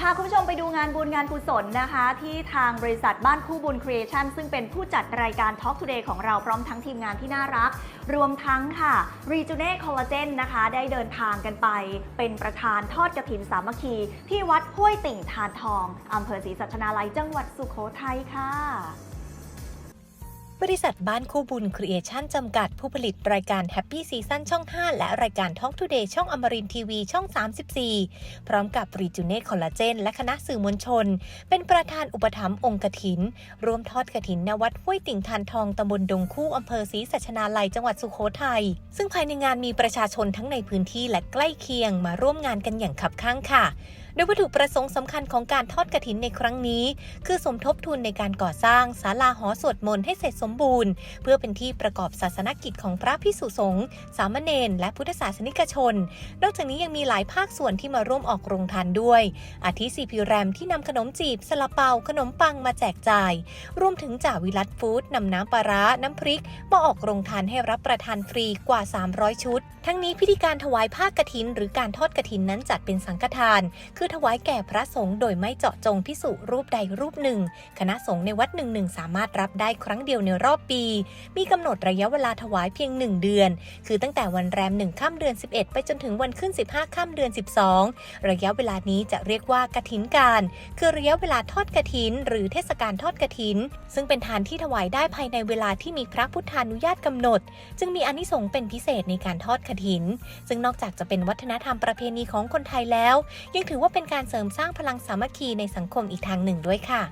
พาคุณผู้ชมไปดูงานบุญงานกุศลนะคะ ที่ทางบริษัทบ้านคู่บุญครีเอชั่นซึ่งเป็นผู้จัดรายการ Talk Today ของเราพร้อมทั้งทีมงานที่น่ารัก รวมทั้งค่ะ r e j u n e Collagen นะคะ ได้เดินทางกันไป เป็นประธานทอดกระถินสามัคคี ที่วัดห้วยติ่งทานทองอำเภอศรีสัชนาลัยจังหวัดสุโขทัยค่ะ บริษัทบ้านคู่บุญครีเอชั่นจำกัดผู้ผลิตรายการ Happy Season ช่อง 5 และรายการ Talk Today ช่องอมรินทีวีช่อง 34 พร้อมกับรีจูเน่คอลลาเจน และคณะสื่อมวลชน เป็นประธานอุปถัมภ์องค์กถิน ร่วมทอดกถินณวัดห้วยติ่งทานทองตำบลดงคู่อำเภอศรีสัชนาลัยจังหวัดสุโขทัยซึ่งภายในงานมีประชาชนทั้งในพื้นที่และใกล้เคียงมาร่วมงานกันอย่างขับข้างค่ะ ดยวัตถุประสงค์สำคัญของการทอดกระถินในครั้งนี้ คือสมทบทุนในการก่อสร้างศาลาหอสวดมนต์ให้เสร็จสมบูรณ์ เพื่อเป็นที่ประกอบศาสนกิจของพระพิสุสงฆ์สามเณรและพุทธศาสนิกชน นอกจากนี้ยังมีหลายภาคส่วนที่มาร่วมออกโรงทานด้วย อาทิซีพีแรมที่นำขนมจีบสลาเปาขนมปังมาแจกจ่าย รวมถึงจ่าวิรัตฟู้ดนำน้ำปลาร้าน้ำพริกมาออกโรงทานให้รับประทานฟรีกว่า 300 ชุด ทั้งนี้พิธีการถวายผ้ากฐิน หรือการทอดกฐินนั้นจัดเป็นสังฆทาน คือถวายแก่พระสงฆ์โดยไม่เจาะจงพิสุรูปใดรูปหนึ่ง คณะสงฆ์ในวัดหนึ่งหนึ่งสามารถรับได้ครั้งเดียวในรอบปี มีกำหนดระยะเวลาถวายเพียง 1 เดือน คือตั้งแต่วันแรม 1 ค่ำเดือน 11 ไปจนถึงวันขึ้น 15 ค่ำเดือน 12 ระยะเวลานี้จะเรียกว่ากฐินการ คือระยะเวลาทอดกฐิน หรือเทศกาลทอดกฐิน ซึ่งเป็นทานที่ถวายได้ภายในเวลาที่มีพระพุทธานุญาตกำหนด จึงมีอนิสงส์เป็นพิเศษในการทอดกฐิน ซึ่งนอกจากจะเป็นวัฒนธรรมประเพณีของคนไทยแล้ว ยังถือว่าเป็นการเสริมสร้างพลังสามัคคีในสังคมอีกทางหนึ่งด้วยค่ะ